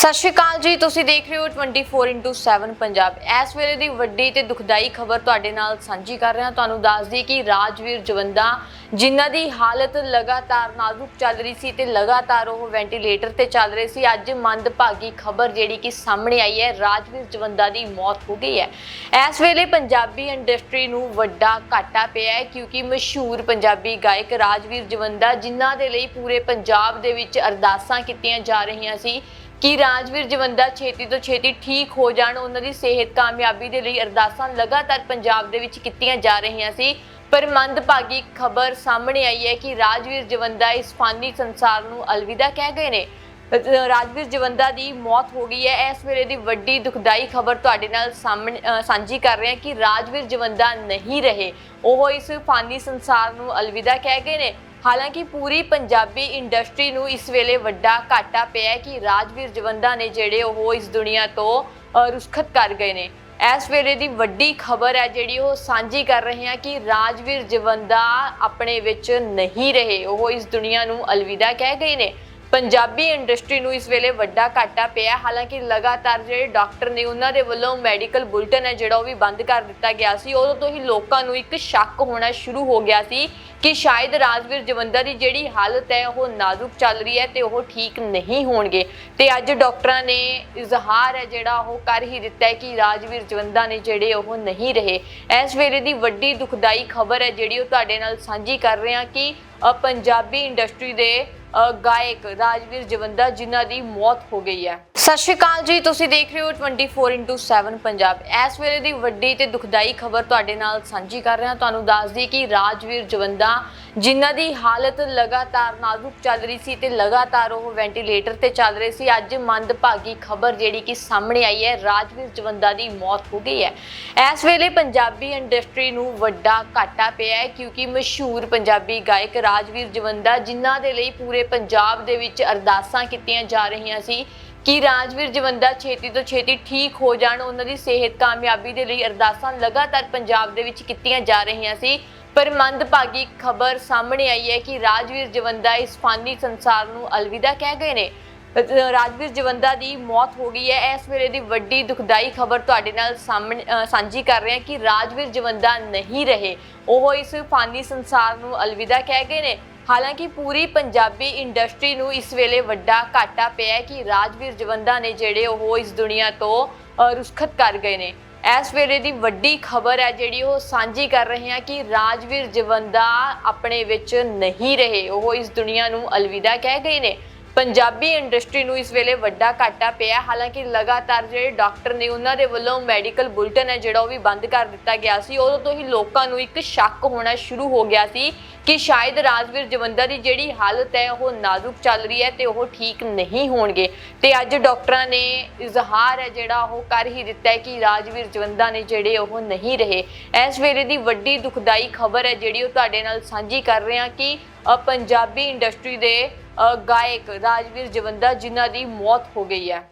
ਸਤਿ ਸ਼੍ਰੀ ਅਕਾਲ ਜੀ, ਤੁਸੀਂ ਦੇਖ ਰਹੇ ਹੋ 24x7 ਪੰਜਾਬ। ਇਸ ਵੇਲੇ ਦੀ ਵੱਡੀ ਤੇ ਦੁਖਦਾਈ ਖਬਰ ਤੁਹਾਡੇ ਨਾਲ ਸਾਂਝੀ ਕਰ ਰਹੇ। ਹਾਂ ਤੁਹਾਨੂੰ ਦੱਸ ਦਈਏ ਕਿ ਰਾਜਵੀਰ ਜਵੰਦਾ, ਜਿਨ੍ਹਾਂ ਦੀ ਹਾਲਤ ਲਗਾਤਾਰ ਨਾਜ਼ੁਕ ਚੱਲ ਰਹੀ ਸੀ ਤੇ ਲਗਾਤਾਰ ਉਹ ਵੈਂਟੀਲੇਟਰ ਤੇ ਚੱਲ ਰਹੇ ਸੀ, ਅੱਜ ਮੰਦਭਾਗੀ ਖਬਰ ਜਿਹੜੀ ਕਿ ਸਾਹਮਣੇ ਆਈ ਹੈ, ਰਾਜਵੀਰ ਜਵੰਦਾ ਦੀ ਮੌਤ ਹੋ ਗਈ ਹੈ। ਇਸ ਵੇਲੇ ਪੰਜਾਬੀ ਇੰਡਸਟਰੀ ਨੂੰ ਵੱਡਾ ਘਾਟਾ ਪਿਆ ਹੈ, ਕਿਉਂਕਿ ਮਸ਼ਹੂਰ ਪੰਜਾਬੀ ਗਾਇਕ ਰਾਜਵੀਰ ਜਵੰਦਾ, ਜਿਨ੍ਹਾਂ ਦੇ ਲਈ ਪੂਰੇ ਪੰਜਾਬ ਦੇ ਵਿੱਚ ਅਰਦਾਸਾਂ ਕੀਤੀਆਂ ਜਾ ਰਹੀਆਂ ਸੀ ਕਿ ਰਾਜਵੀਰ ਜਵੰਦਾ ਛੇਤੀ ਤੋਂ ਛੇਤੀ ਠੀਕ ਹੋ ਜਾਣ, ਉਹਨਾਂ ਦੀ ਸਿਹਤ ਕਾਮਯਾਬੀ ਦੇ ਲਈ ਅਰਦਾਸਾਂ ਲਗਾਤਾਰ ਪੰਜਾਬ ਦੇ ਵਿੱਚ ਕੀਤੀਆਂ ਜਾ ਰਹੀਆਂ ਸੀ। ਪਰ ਮੰਦਭਾਗੀ ਖਬਰ ਸਾਹਮਣੇ ਆਈ ਹੈ ਕਿ ਰਾਜਵੀਰ ਜਵੰਦਾ ਇਸ ਫਾਨੀ ਸੰਸਾਰ ਨੂੰ ਅਲਵਿਦਾ ਕਹਿ ਗਏ ਨੇ। ਰਾਜਵੀਰ ਜਵੰਦਾ ਦੀ ਮੌਤ ਹੋ ਗਈ ਹੈ। ਇਸ ਵੇਲੇ ਦੀ ਵੱਡੀ ਦੁਖਦਾਈ ਖਬਰ ਤੁਹਾਡੇ ਨਾਲ ਸਾਹਮਣੇ ਸਾਂਝੀ ਕਰ ਰਹੇ ਹਾਂ ਕਿ ਰਾਜਵੀਰ ਜਵੰਦਾ ਨਹੀਂ ਰਹੇ। ਉਹ ਇਸ ਫਾਨੀ ਸੰਸਾਰ ਨੂੰ ਅਲਵਿਦਾ ਕਹਿ ਗਏ ਨੇ। ਹਾਲਾਂਕਿ ਪੂਰੀ ਪੰਜਾਬੀ ਇੰਡਸਟਰੀ ਨੂੰ ਇਸ ਵੇਲੇ ਵੱਡਾ ਘਾਟਾ ਪਿਆ ਹੈ ਕਿ ਰਾਜਵੀਰ ਜਵੰਦਾ ਨੇ ਜਿਹੜੇ ਉਹ ਇਸ ਦੁਨੀਆ ਤੋਂ ਰੁਸਖਤ ਕਰ ਗਏ ਨੇ। ਇਸ ਵੇਲੇ ਦੀ ਵੱਡੀ ਖਬਰ ਹੈ ਜਿਹੜੀ ਉਹ ਸਾਂਝੀ ਕਰ ਰਹੇ ਹਾਂ ਕਿ ਰਾਜਵੀਰ ਜਵੰਦਾ ਆਪਣੇ ਵਿੱਚ ਨਹੀਂ ਰਹੇ। ਉਹ ਇਸ ਦੁਨੀਆ ਨੂੰ ਅਲਵਿਦਾ ਕਹਿ ਗਏ ਨੇ। ਪੰਜਾਬੀ ਇੰਡਸਟਰੀ ਨੂੰ ਇਸ ਵੇਲੇ ਵੱਡਾ ਘਾਟਾ ਪਿਆ ਹਾਲਾਂਕਿ ਲਗਾਤਾਰ ਜਿਹੜੇ ਡਾਕਟਰ ਨੇ ਉਹਨਾਂ ਦੇ ਵੱਲੋਂ ਮੈਡੀਕਲ ਬੁਲਟਨ ਹੈ ਜਿਹੜਾ ਉਹ ਵੀ ਬੰਦ ਕਰ ਦਿੱਤਾ ਗਿਆ ਸੀ। ਉਦੋਂ ਤੋਂ ਹੀ ਲੋਕਾਂ ਨੂੰ ਇੱਕ ਸ਼ੱਕ ਹੋਣਾ ਸ਼ੁਰੂ ਹੋ ਗਿਆ ਸੀ ਕਿ ਸ਼ਾਇਦ ਰਾਜਵੀਰ ਜਵੰਦਾ ਦੀ ਜਿਹੜੀ ਹਾਲਤ ਹੈ, ਉਹ ਨਾਜ਼ੁਕ ਚੱਲ ਰਹੀ ਹੈ ਤੇ ਉਹ ਠੀਕ ਨਹੀਂ ਹੋਣਗੇ। ਤੇ ਅੱਜ ਡਾਕਟਰਾਂ ਨੇ ਇਜ਼ਹਾਰ ਹੈ ਜਿਹੜਾ, ਉਹ ਕਰ ਹੀ ਦਿੱਤਾ ਹੈ ਕਿ ਰਾਜਵੀਰ ਜਵੰਦਾ ਨੇ ਜਿਹੜੇ, ਉਹ ਨਹੀਂ ਰਹੇ। ਇਸ ਵੇਲੇ ਦੀ ਵੱਡੀ ਦੁਖਦਾਈ ਖਬਰ ਹੈ ਜਿਹੜੀ, ਉਹ ਤੁਹਾਡੇ ਨਾਲ ਸਾਂਝੀ ਕਰ ਰਹੇ ਹਾਂ ਕਿ ਪੰਜਾਬੀ ਇੰਡਸਟਰੀ ਦੇ ਗਾਇਕ ਰਾਜਵੀਰ ਜਵੰਦਾ, ਜਿਨ੍ਹਾਂ ਦੀ ਮੌਤ ਹੋ ਗਈ ਹੈ। ਸਤਿ ਸ਼੍ਰੀ ਅਕਾਲ ਜੀ, ਤੁਸੀਂ ਦੇਖ ਰਹੇ ਹੋ 24x7 ਪੰਜਾਬ। ਇਸ ਵੇਲੇ ਦੀ ਵੱਡੀ ਤੇ ਦੁਖਦਾਈ ਖਬਰ ਤੁਹਾਡੇ ਨਾਲ ਸਾਂਝੀ ਕਰ ਰਹੇ ਹਾਂ। ਤੁਹਾਨੂੰ ਦੱਸ ਦਈਏ ਕਿ ਰਾਜਵੀਰ ਜਵੰਦਾ ਜਿਨ੍ਹਾਂ ਦੀ ਹਾਲਤ ਲਗਾਤਾਰ ਨਾਜ਼ੁਕ ਚੱਲ ਰਹੀ ਸੀ ਤੇ ਲਗਾਤਾਰ ਉਹ ਵੈਂਟੀਲੇਟਰ ਤੇ ਚੱਲ ਰਹੇ ਸੀ, ਅੱਜ ਮੰਦਭਾਗੀ ਖਬਰ ਜਿਹੜੀ ਕਿ ਸਾਹਮਣੇ ਆਈ ਹੈ, ਰਾਜਵੀਰ ਜਵੰਦਾ ਦੀ ਮੌਤ ਹੋ ਗਈ ਹੈ। ਇਸ ਵੇਲੇ ਪੰਜਾਬੀ ਇੰਡਸਟਰੀ ਨੂੰ ਵੱਡਾ ਘਾਟਾ ਪਿਆ ਹੈ ਕਿਉਂਕਿ ਮਸ਼ਹੂਰ ਪੰਜਾਬੀ ਗਾਇਕ ਰਾਜਵੀਰ ਜਵੰਦਾ, ਜਿਨ੍ਹਾਂ ਦੇ ਲਈ ਪੂਰੇ ਪੰਜਾਬ ਦੇ ਵਿੱਚ ਅਰਦਾਸਾਂ ਕੀਤੀਆਂ ਜਾ ਰਹੀਆਂ ਸੀ ਕਿ ਰਾਜਵੀਰ ਜਵੰਦਾ ਛੇਤੀ ਤੋਂ ਛੇਤੀ ਠੀਕ ਹੋ ਜਾਣ। ਉਹਨਾਂ ਦੀ ਸਿਹਤ ਕਾਮਯਾਬੀ ਦੇ ਲਈ ਅਰਦਾਸਾਂ ਲਗਾਤਾਰ ਪੰਜਾਬ ਦੇ ਵਿੱਚ ਕੀਤੀਆਂ ਜਾ ਰਹੀਆਂ ਸੀ। ਪਰ ਮੰਦਭਾਗੀ ਖਬਰ ਸਾਹਮਣੇ ਆਈ ਹੈ ਕਿ ਰਾਜਵੀਰ ਜਵੰਦਾ ਇਸ ਫਾਨੀ ਸੰਸਾਰ ਨੂੰ ਅਲਵਿਦਾ ਕਹਿ ਗਏ ਨੇ। ਰਾਜਵੀਰ ਜਵੰਦਾ ਦੀ ਮੌਤ ਹੋ ਗਈ ਹੈ। ਇਸ ਵੇਲੇ ਦੀ ਵੱਡੀ ਦੁਖਦਾਈ ਖਬਰ ਤੁਹਾਡੇ ਨਾਲ ਸਾਹਮਣੇ ਸਾਂਝੀ ਕਰ ਰਹੇ ਹਾਂ ਕਿ ਰਾਜਵੀਰ ਜਵੰਦਾ ਨਹੀਂ ਰਹੇ। ਉਹ ਇਸ ਫਾਨੀ ਸੰਸਾਰ ਨੂੰ ਅਲਵਿਦਾ ਕਹਿ ਗਏ ਨੇ। ਹਾਲਾਂਕਿ ਪੂਰੀ ਪੰਜਾਬੀ ਇੰਡਸਟਰੀ ਨੂੰ ਇਸ ਵੇਲੇ ਵੱਡਾ ਘਾਟਾ ਪਿਆ ਕਿ ਰਾਜਵੀਰ ਜਵੰਦਾ ਨੇ ਜਿਹੜੇ ਉਹ ਇਸ ਦੁਨੀਆ ਤੋਂ ਰੁਸਖਤ ਕਰ ਗਏ ਨੇ। ਇਸ ਵੇਲੇ ਦੀ ਵੱਡੀ ਖਬਰ ਹੈ ਜਿਹੜੀ ਉਹ ਸਾਂਝੀ ਕਰ ਰਹੇ ਹਾਂ ਕਿ ਰਾਜਵੀਰ ਜਵੰਦਾ ਆਪਣੇ ਵਿੱਚ ਨਹੀਂ ਰਹੇ। ਉਹ ਇਸ ਦੁਨੀਆ ਨੂੰ ਅਲਵਿਦਾ ਕਹਿ ਗਏ ਨੇ। ਪੰਜਾਬੀ ਇੰਡਸਟਰੀ ਨੂੰ ਇਸ ਵੇਲੇ ਵੱਡਾ ਘਾਟਾ ਪਿਆ ਹਾਲਾਂਕਿ ਲਗਾਤਾਰ ਜਿਹੜੇ ਡਾਕਟਰ ਨੇ, ਉਹਨਾਂ ਦੇ ਵੱਲੋਂ ਮੈਡੀਕਲ ਬੁਲਟਨ ਹੈ, ਜਿਹੜਾ ਉਹ ਵੀ ਬੰਦ ਕਰ ਦਿੱਤਾ ਗਿਆ ਸੀ। ਉਦੋਂ ਤੋਂ ਹੀ ਲੋਕਾਂ ਨੂੰ ਇੱਕ ਸ਼ੱਕ ਹੋਣਾ ਸ਼ੁਰੂ ਹੋ ਗਿਆ ਸੀ ਕਿ ਸ਼ਾਇਦ ਰਾਜਵੀਰ ਜਵੰਦਾ ਦੀ ਜਿਹੜੀ ਹਾਲਤ ਹੈ, ਉਹ ਨਾਜ਼ੁਕ ਚੱਲ ਰਹੀ ਹੈ ਤੇ ਉਹ ਠੀਕ ਨਹੀਂ ਹੋਣਗੇ। ਤੇ ਅੱਜ ਡਾਕਟਰਾਂ ਨੇ ਇਜ਼ਹਾਰ ਹੈ, ਜਿਹੜਾ ਉਹ ਕਰ ਹੀ ਦਿੱਤਾ ਹੈ ਕਿ ਰਾਜਵੀਰ ਜਵੰਦਾ ਨੇ ਜਿਹੜੇ ਉਹ ਨਹੀਂ ਰਹੇ। ਇਸ ਵੇਲੇ ਦੀ ਵੱਡੀ ਦੁਖਦਾਈ ਖਬਰ ਹੈ, ਜਿਹੜੀ ਉਹ ਤੁਹਾਡੇ ਨਾਲ ਸਾਂਝੀ ਕਰ ਰਹੇ ਹਾਂ ਕਿ ਪੰਜਾਬੀ ਇੰਡਸਟਰੀ ਦੇ ਗਾਇਕ ਰਾਜਵੀਰ ਜਵੰਦਾ ਜਿਨ੍ਹਾਂ ਦੀ ਮੌਤ ਹੋ ਗਈ ਹੈ।